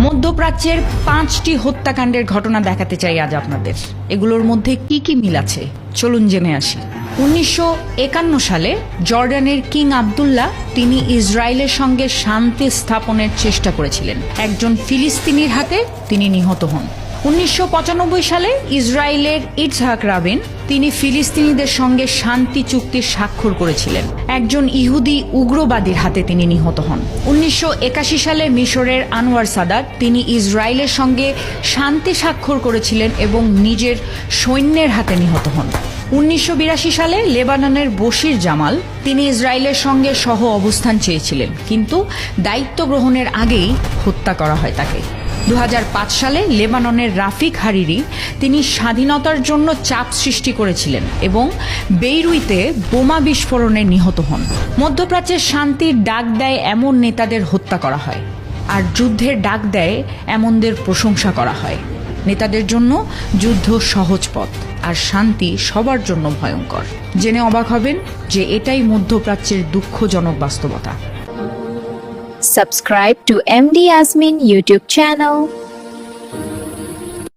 মধ্যপ্রাচ্যের পাঁচটি হত্যাকাণ্ডের ঘটনা দেখাতে চাই আজ আপনাদের। এগুলোর মধ্যে কি কি মিল আছে? চলুন জেনে আসি। উনিশশো একান্ন সালে জর্ডানের কিং আবদুল্লাহ তিনি ইসরায়েলের সঙ্গে শান্তি স্থাপনের চেষ্টা করেছিলেন। একজন ফিলিস্তিনির হাতে তিনি নিহত হন। উনিশশো পঁচানব্বই সালে ইসরায়েলের ইটহাক রাবিন তিনি ফিলিস্তিনিদের সঙ্গে শান্তি চুক্তির স্বাক্ষর করেছিলেন। একজন ইহুদি উগ্রবাদীর হাতে তিনি নিহত হন। উনিশশো একাশি সালে মিশরের আনোয়ার সাদাত তিনি ইসরায়েলের সঙ্গে শান্তি স্বাক্ষর করেছিলেন এবং নিজের সৈন্যের হাতে নিহত হন। উনিশশো বিরাশি সালে লেবাননের বশির জামাল তিনি ইসরায়েলের সঙ্গে সহ অবস্থান চেয়েছিলেন, কিন্তু দায়িত্ব গ্রহণের আগেই হত্যা করা হয় তাকে। দু হাজার পাঁচ সালে লেবাননের রাফিক হারিরি তিনি স্বাধীনতার জন্য চাপ সৃষ্টি করেছিলেন এবং বেইরুইতে বোমা বিস্ফোরণে নিহত হন। মধ্যপ্রাচ্যের শান্তির ডাক দেয় এমন নেতাদের হত্যা করা হয় আর যুদ্ধের ডাক দেয় এমনদের প্রশংসা করা হয়। নেতাদের জন্য যুদ্ধ সহজ পথ আর শান্তি সবার জন্য ভয়ঙ্কর। জেনে অবাক হবেন যে এটাই মধ্যপ্রাচ্যের দুঃখজনক বাস্তবতা। Subscribe to MD Asmin YouTube channel